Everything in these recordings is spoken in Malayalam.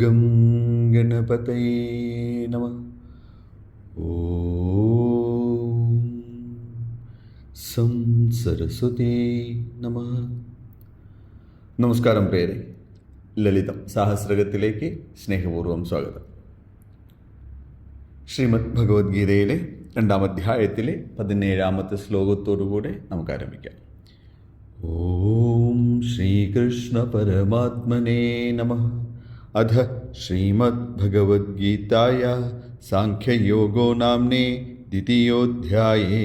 ഗം ഗണപതയേ നമ സരസ്വതേ നമ നമസ്കാരം പേരെ ലളിതം സാഹസ്രകത്തിലേക്ക് സ്നേഹപൂർവം സ്വാഗതം. ശ്രീമദ് ഭഗവത്ഗീതയിലെ രണ്ടാം അധ്യായത്തിലെ പതിനേഴാമത്തെ ശ്ലോകത്തോടുകൂടെ നമുക്ക് ആരംഭിക്കാം ഓം ശ്രീകൃഷ്ണ പരമാത്മനേ നമ। അധ श्रीमद्भगवद्गीताया സാഖ്യയോഗോ नाम्ने द्वितीयोऽध्याये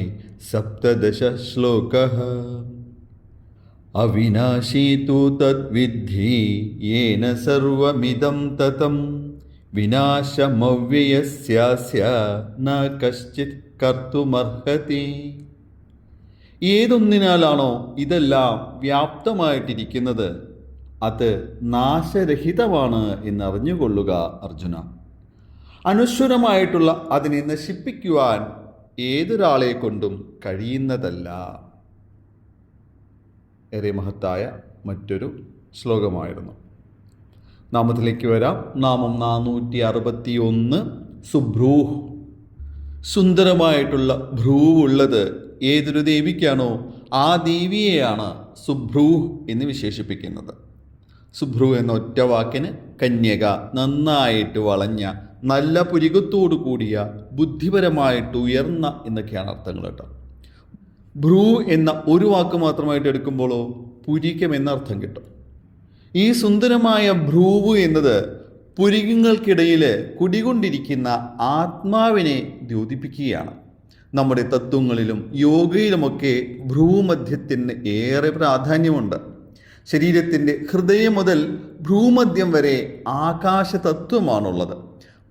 सप्तदशश्लोकः अविनाशी അവിനാശീ तद्विद्धि येन सर्वमिदं ततं തതം न कश्चित् കർത്തുമർഹതി ഏതൊന്നിനാലാണോ ഇതെല്ലാം വ്യാപ്തമായിട്ടിരിക്കുന്നത് അത് നാശരഹിതമാണ് എന്നറിഞ്ഞുകൊള്ളുക അർജുന. അനശ്വരമായിട്ടുള്ള അതിനെ നശിപ്പിക്കുവാൻ ഏതൊരാളെ കൊണ്ടും കഴിയുന്നതല്ല. ഏറെ മഹത്തായ മറ്റൊരു ശ്ലോകമായിരുന്നു. നാമത്തിലേക്ക് വരാം. നാമം നാനൂറ്റി അറുപത്തി ഒന്ന് സുഭ്രൂഹ് സുന്ദരമായിട്ടുള്ള ഭ്രൂവുള്ളത് ഏതൊരു ദേവിക്കാണോ ആ ദേവിയെയാണ് സുഭ്രൂഹ് എന്ന് വിശേഷിപ്പിക്കുന്നത്. സുഭ്രു എന്ന ഒറ്റ വാക്കിന് കന്യക നന്നായിട്ട് വളഞ്ഞ നല്ല പുരികത്തോടു കൂടിയ ബുദ്ധിപരമായിട്ട് ഉയർന്ന എന്നൊക്കെയാണ് അർത്ഥങ്ങൾ കേട്ടോ. ഭ്രൂ എന്ന ഒരു വാക്ക് മാത്രമായിട്ട് എടുക്കുമ്പോഴോ പുരികം എന്ന അർത്ഥം കിട്ടും. ഈ സുന്ദരമായ ഭ്രൂവ് എന്നത് പുരികങ്ങൾക്കിടയിൽ കുടികൊണ്ടിരിക്കുന്ന ആത്മാവിനെ ദ്യോതിപ്പിക്കുകയാണ്. നമ്മുടെ തത്വങ്ങളിലും യോഗയിലുമൊക്കെ ഭ്രൂമധ്യത്തിന് ഏറെ പ്രാധാന്യമുണ്ട്. ശരീരത്തിന്റെ ഹൃദയം മുതൽ ഭ്രൂമദ്യം വരെ ആകാശ തത്വമാണുള്ളത്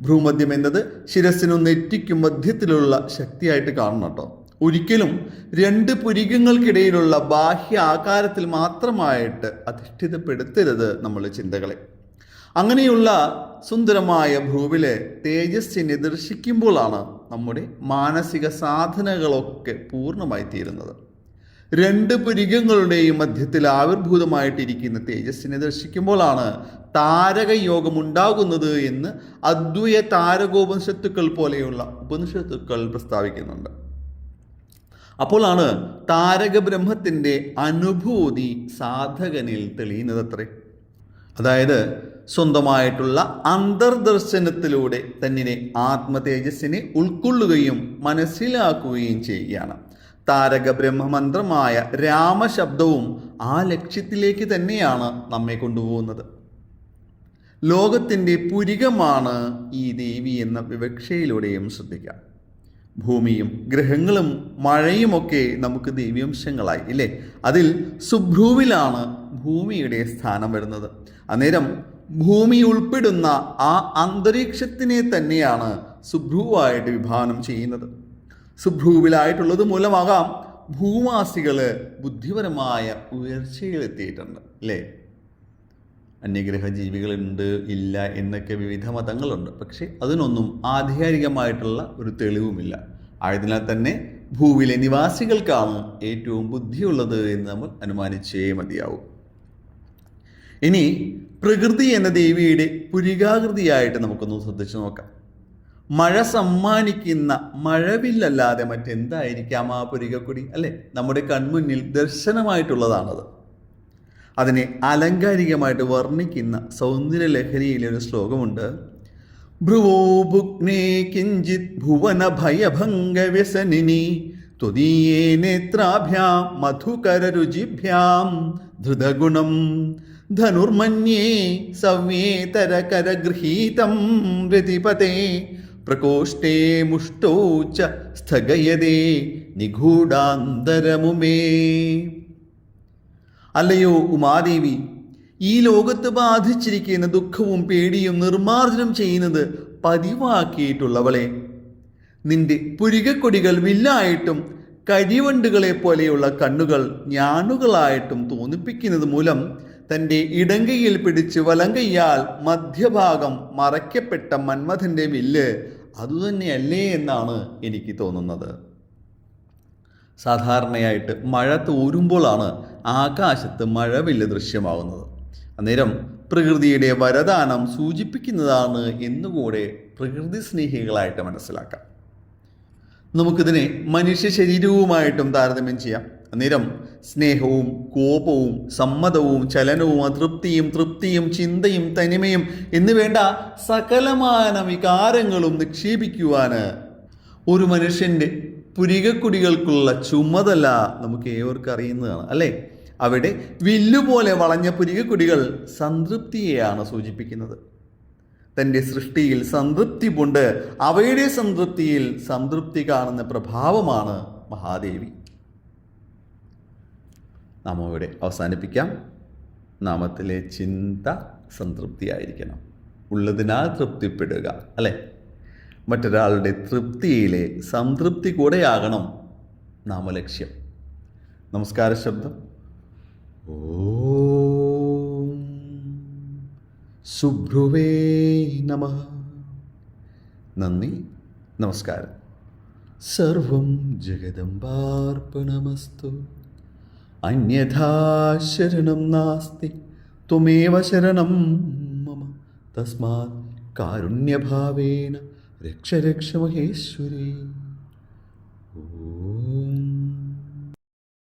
ഭ്രൂമദ്യം എന്നത് ശിരസിനും നെറ്റിക്കും മധ്യത്തിലുള്ള ശക്തിയായിട്ട് കാണണം കേട്ടോ. ഒരിക്കലും രണ്ട് പുരികങ്ങൾക്കിടയിലുള്ള ബാഹ്യ ആകാരത്തിൽ മാത്രമായിട്ട് അധിഷ്ഠിതപ്പെടുത്തരുത് നമ്മൾ ചിന്തകളെ. അങ്ങനെയുള്ള സുന്ദരമായ ഭ്രൂവിലെ തേജസ്സിനെ ദർശിക്കുമ്പോഴാണ് നമ്മുടെ മാനസിക സാധനകളൊക്കെ പൂർണമായി തീരുന്നത്. രണ്ട് പുരികങ്ങളുടെയും മധ്യത്തിൽ ആവിർഭൂതമായിട്ടിരിക്കുന്ന തേജസ്സിനെ ദർശിക്കുമ്പോഴാണ് താരകയോഗം ഉണ്ടാകുന്നത് എന്ന് അദ്വൈയ താരകോപനിഷത്തുക്കൾ പോലെയുള്ള ഉപനിഷത്തുക്കൾ പ്രസ്താവിക്കുന്നുണ്ട്. അപ്പോഴാണ് താരക ബ്രഹ്മത്തിന്റെ അനുഭൂതി സാധകനിൽ തെളിയുന്നതത്രേ. അതായത് സ്വന്തമായിട്ടുള്ള അന്തർദർശനത്തിലൂടെ തന്നെ ആത്മതേജസ്സിനെ ഉൾക്കൊള്ളുകയും മനസ്സിലാക്കുകയും ചെയ്യുകയാണ്. താരക ബ്രഹ്മമന്ത്രമായ രാമശബ്ദവും ആ ലക്ഷ്യത്തിലേക്ക് തന്നെയാണ് നമ്മെ കൊണ്ടുപോകുന്നത്. ലോകത്തിന്റെ പുരികമാണ് ഈ ദേവി എന്ന വിവക്ഷയിലൂടെയും ശ്രദ്ധിക്കാം. ഭൂമിയും ഗ്രഹങ്ങളും മഴയുമൊക്കെ നമുക്ക് ദൈവ്യംശങ്ങളായി ഇല്ലേ? അതിൽ സുഭ്രൂവിലാണ് ഭൂമിയുടെ സ്ഥാനം വരുന്നത്. അന്നേരം ഭൂമി ഉൾപ്പെടുന്ന ആ അന്തരീക്ഷത്തിനെ തന്നെയാണ് സുഭ്രൂവായിട്ട് വിഭാവനം ചെയ്യുന്നത്. സുഭ്രുവിലായിട്ടുള്ളത് മൂലമാകാം ഭൂവാസികൾ ബുദ്ധിപരമായ ഉയർച്ചയിലെത്തിയിട്ടുണ്ട് അല്ലേ? അന്യഗ്രഹ ജീവികളുണ്ട് ഇല്ല എന്നൊക്കെ വിവിധ മതങ്ങളുണ്ട്. പക്ഷേ അതിനൊന്നും ആധികാരികമായിട്ടുള്ള ഒരു തെളിവുമില്ല. ആയതിനാൽ തന്നെ ഭൂവിലെ നിവാസികൾക്കാണ് ഏറ്റവും ബുദ്ധിയുള്ളത് എന്ന് നമ്മൾ അനുമാനിച്ചേ മതിയാവും. ഇനി പ്രകൃതി എന്ന ദേവിയുടെ പുരികാകൃതിയായിട്ട് നമുക്കൊന്ന് ശ്രദ്ധിച്ചു നോക്കാം. മഴ സമ്മാനിക്കുന്ന മഴവില്ലല്ലാതെ മറ്റെന്തായിരിക്കാം ആ പുരികക്കൊടി? അല്ലെ? നമ്മുടെ കൺമുന്നിൽ ദർശനമായിട്ടുള്ളതാണത്. അതിനെ ആലങ്കാരികമായിട്ട് വർണിക്കുന്ന സൗന്ദര്യ ലഹരിയിലെ ഒരു ശ്ലോകമുണ്ട്. ഭ്രുവോ ഭുഗ്നേ കിഞ്ചിത് ഭുവന ഭയഭംഗ വ്യസനിനി ത്വദീയേ നേത്രാഭ്യാം മധുകരരുചിഭ്യാം ധൃതഗുണം ധനുർമന്യേ സവ്യേതരകരഗൃഹീതം രതിപതേ പ്രകോഷ്ഠേ മുഷ്ടോ ച സ്ഥഗയതേ നിഗൂഢാന്തരമുമേ. അല്ലയോ ഉമാദേവി ഈ ലോകത്ത് ബാധിച്ചിരിക്കുന്ന ദുഃഖവും പേടിയും നിർമ്മാർജനം ചെയ്യുന്നത് പതിവാക്കിയിട്ടുള്ളവളെ. നിന്റെ പുരികക്കൊടികൾ വില്ലായിട്ടും കരിവണ്ടുകളെ പോലെയുള്ള കണ്ണുകൾ ഞാനുകളായിട്ടും തോന്നിപ്പിക്കുന്നത് മൂലം തന്റെ ഇടങ്കയിൽ പിടിച്ച് വലങ്കയ്യാൽ മധ്യഭാഗം മറയ്ക്കപ്പെട്ട മന്മഥന്റെ വില്ല് അതുതന്നെയല്ലേ എന്നാണ് എനിക്ക് തോന്നുന്നത്. സാധാരണയായിട്ട് മഴ തോരുമ്പോഴാണ് ആകാശത്ത് മഴവില്ല് ദൃശ്യമാകുന്നത് അന്നേരം പ്രകൃതിയുടെ വരദാനം സൂചിപ്പിക്കുന്നതാണ് എന്നുകൂടെ പ്രകൃതി സ്നേഹികളായിട്ട് മനസ്സിലാക്കാം. നമുക്കിതിനെ മനുഷ്യ ശരീരവുമായിട്ടും താരതമ്യം ചെയ്യാം. അന്നേരം സ്നേഹവും കോപവും സമ്മതവും ചലനവും അതൃപ്തിയും തൃപ്തിയും ചിന്തയും തനിമയും എന്നുവേണ്ട സകലമാന വികാരങ്ങളും നിക്ഷേപിക്കുവാന് ഒരു മനുഷ്യന്റെ പുരികക്കുടികൾക്കുള്ള ചുമതല നമുക്ക് ഏവർക്കും അറിയുന്നതാണ് അല്ലേ? അവിടെ വില്ലുപോലെ വളഞ്ഞ പുരികക്കുടികൾ സംതൃപ്തിയെയാണ് സൂചിപ്പിക്കുന്നത്. തന്റെ സൃഷ്ടിയിൽ സംതൃപ്തി കൊണ്ട് അവയുടെ സംതൃപ്തിയിൽ സംതൃപ്തി കാണുന്ന പ്രഭാവമാണ് മഹാദേവി. നാമം ഇവിടെ അവസാനിപ്പിക്കാം. നാമത്തിലെ ചിന്ത സംതൃപ്തിയായിരിക്കണം. ഉള്ളതിനാൽ തൃപ്തിപ്പെടുക അല്ലേ? മറ്റൊരാളുടെ തൃപ്തിയിലെ സംതൃപ്തി കൂടെയാകണം നാമലക്ഷ്യം. നമസ്കാര ശബ്ദം. ഓം സുഭ്രുവേ നമ. നന്ദി നമസ്കാരം. സർവം ജഗദമ്പാർപ്പണമസ്തു അന്യഥാ ശരണം നാസ്തി. ത്വമേവ ശരണം മമ. തസ്മാത് കാരുണ്യഭാവേന. രക്ഷ രക്ഷ മഹേശ്വരി.